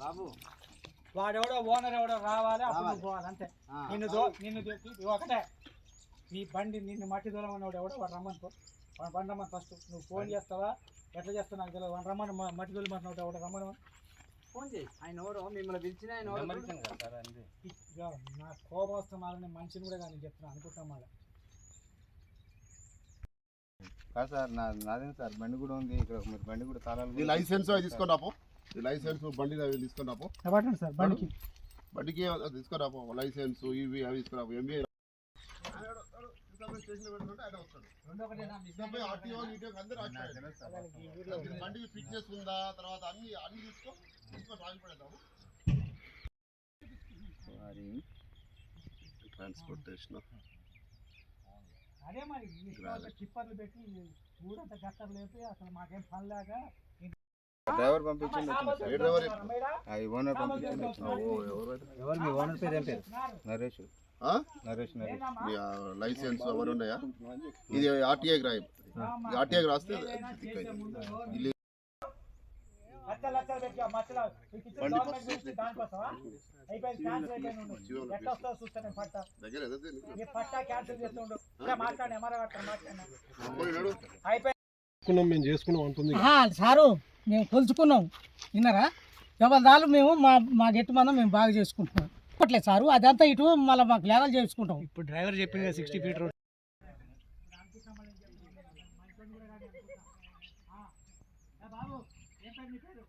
బాబు. వాడెవడో ఓనర్ ఎవడో రావాలి అప్పుడు పోవాలి అంతే. నిన్ను దో నిన్ను ఒకటే. నీ బండి నిన్ను మట్టి దూరం ఉన్నవాడు ఎవడో వాడు రమ్మని పో. వాడు బండి రమ్మని ఫస్ట్ నువ్వు ఫోన్ చేస్తావా? ఎట్లా చేస్తావు? నాకు తెలియదు వాడు రమ్మని మట్టి దూరం అంటున్నాడు ఎవడో రమ్మని ఫోన్ చేయి. ఆయన ఎవరు? మిమ్మల్ని పిలిచిన ఆయన నా కోపం వస్తున్నా నేను మనిషిని కూడా కానీ చెప్తున్నా అనుకుంటున్నా మళ్ళీ కాదు సార్ నా నాదే సార్ బండి కూడా ఉంది ఇక్కడ మరి బండి కూడా తాళాలు ఈ లైసెన్స్ అవి తీసుకొని రాపో. ఈ లైసెన్స్ బండి అవి తీసుకొని రాపో. సార్ బండికి. బండికి అది తీసుకొని రాపో. లైసెన్స్ ఇవి అవి తీసుకొని రాపో. ఎంబీఏ బండికి ఫిట్నెస్ ఉందా తర్వాత అన్ని అన్ని తీసుకో తీసుకొని ట్రాన్స్పోర్టేషన్ అదే మరి టిప్పర్లు పెట్టి ఊరంతా గట్టలు లేపి అసలు మాకేం పని లేక డ్రైవర్ పంపించండి ఓనర్ పంపించండి. ఎవరు మీ ఓనర్ పేరు ఏం పేరు? నరేష్. ఆ? నరేష్ లైసెన్స్ అవన్నీ ఉన్నాయా? ఇది ఆర్టీఐ రాయి. ఆర్టీఐ రాస్తే లక్షలు లక్షలు పెట్టి ఆ మధ్యలో మీకు ఇచ్చిన బండి గవర్నమెంట్ గురించి దానికోసమా? అయిపోయింది క్యాన్సిల్ అయిపోయింది ఉండు. ఎట్లా వస్తుందో చూస్తాను పట్ట. దగ్గర ఏదైతే నీకు. ఈ పట్ట క్యాన్సిల్ చేస్తుండు ఇలా మాట్లాడి ఎంఆర్ఐ అట్లా మాట్లాడినా పోయి నడు. అయిపోయింది చేసుకున్నాం మేము చేసుకున్నాం అంటుంది. సారు మేము కొలుచుకున్నాం. విన్నారా? ఎవరిదాలు మేము మా మా గట్టి మనం మేము బాగా చేసుకుంటున్నాం. చెప్పట్లేదు సారు అదంతా ఇటు మళ్ళీ మాకు లేవల్ చేసుకుంటాం ఇప్పుడు డ్రైవర్ చెప్పింది sixty feet Saan niyo pero?